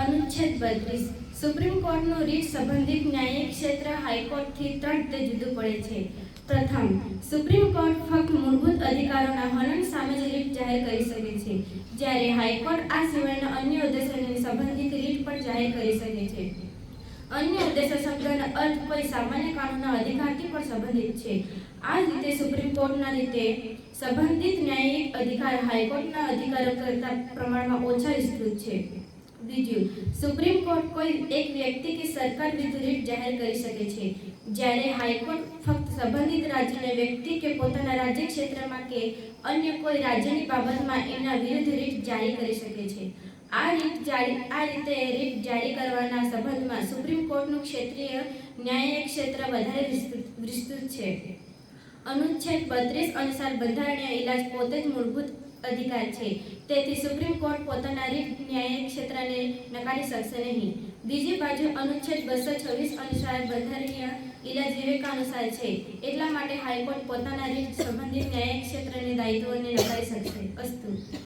અનુચ્છેદ બત્રીસ. સુપ્રીમ કોર્ટનું રીટ સંબંધિત ન્યાયિક ક્ષેત્ર હાઈકોર્ટથી ત્રણ રીતે જુદું પડે છે. પ્રથમ, સુપ્રીમ કોર્ટ ફક્ત મૂળભૂત અધિકારોના હનન સામે જ રીટ જાહેર કરી શકે છે, જ્યારે હાઈકોર્ટ આ સિવાયના અન્ય ઉદ્દેશોને સંબંધિત રીટ પણ જાહેર કરી શકે છે. અન્ય ઉદ્દેશ્ય શબ્દનો અર્થ કોઈ સામાન્ય કાનૂનના અધિકારથી પણ સંબંધિત છે. આ રીતે સુપ્રીમ કોર્ટના રીતે સંબંધિત ન્યાયિક અધિકાર હાઈકોર્ટના અધિકારો કરતા પ્રમાણમાં ઓછા વિસ્તૃત છે. બીજું સુપ્રીમ કોર્ટ કોઈ એક વ્યક્તિ કે સરકાર વિરુદ્ધ રીટ જાહેર કરી શકે છે જ્યારે હાઈકોર્ટ ફક્ત સંબંધિત રાજ્યના વ્યક્તિ કે પોતાના રાજ્ય ક્ષેત્રમાં કે અન્ય કોઈ રાજ્યની બાબતમાં એના વિરુદ્ધ રીટ જારી કરી શકે છે. આ રીત જારી, આ રીતે રીટ જારી કરવાના સંબંધમાં સુપ્રીમ કોર્ટનું ક્ષેત્રીય ન્યાયિક ક્ષેત્ર વધારે વિસ્તૃત છે. અનુચ્છેદ બત્રીસ અનુસાર બંધારણીય ઇલાજ પોતે જ મૂળભૂત અધિકાર છે. તેથી સુપ્રીમ કોર્ટ પોતાના રીત ન્યાયિક ક્ષેત્રને નકારી શકશે નહીં. બીજી બાજુ અનુચ્છેદ બસો છવ્વીસ અનુસાર બંધારણીય ઇલાજ વિવેકાનુસાર છે. એટલા માટે હાઈકોર્ટ પોતાના રીત સંબંધિત ન્યાયિક ક્ષેત્રની દાયિત્વોને નકારી શકશે. અસ્તુ.